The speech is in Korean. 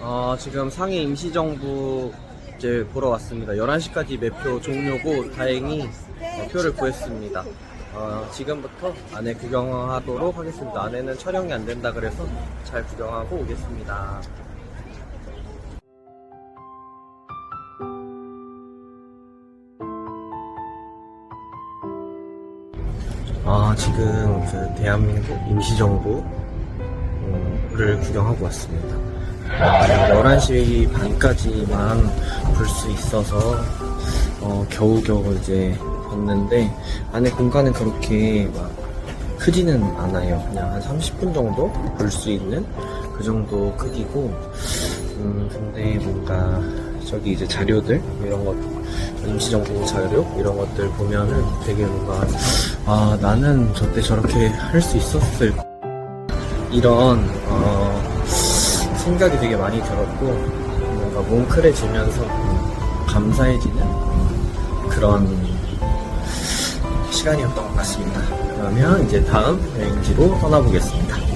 어, 지금 상해 임시정부 이제 보러 왔습니다. 11시까지 매표 종료고 다행히 어, 표를 구했습니다. 어, 지금부터 안에 구경하도록 하겠습니다. 안에는 촬영이 안 된다 그래서 잘 구경하고 오겠습니다. 아, 지금 그 대한민국 임시정부를 구경하고 왔습니다. 11시 반까지만 볼 수 있어서 어, 겨우겨우 이제 봤는데 안에 공간은 그렇게 막 크지는 않아요. 그냥 한 30분 정도 볼 수 있는 그 정도 크기고 음 근데 뭔가 저기 이제 자료들 이런 것 임시정부 자료 이런 것들 보면은 되게 뭔가 아 나는 저때 저렇게 할 수 있었을 이런 어, 생각이 되게 많이 들었고 뭔가 뭉클해지면서 감사해지는 그런 시간이었던 것 같습니다. 그러면 이제 다음 여행지로 떠나보겠습니다.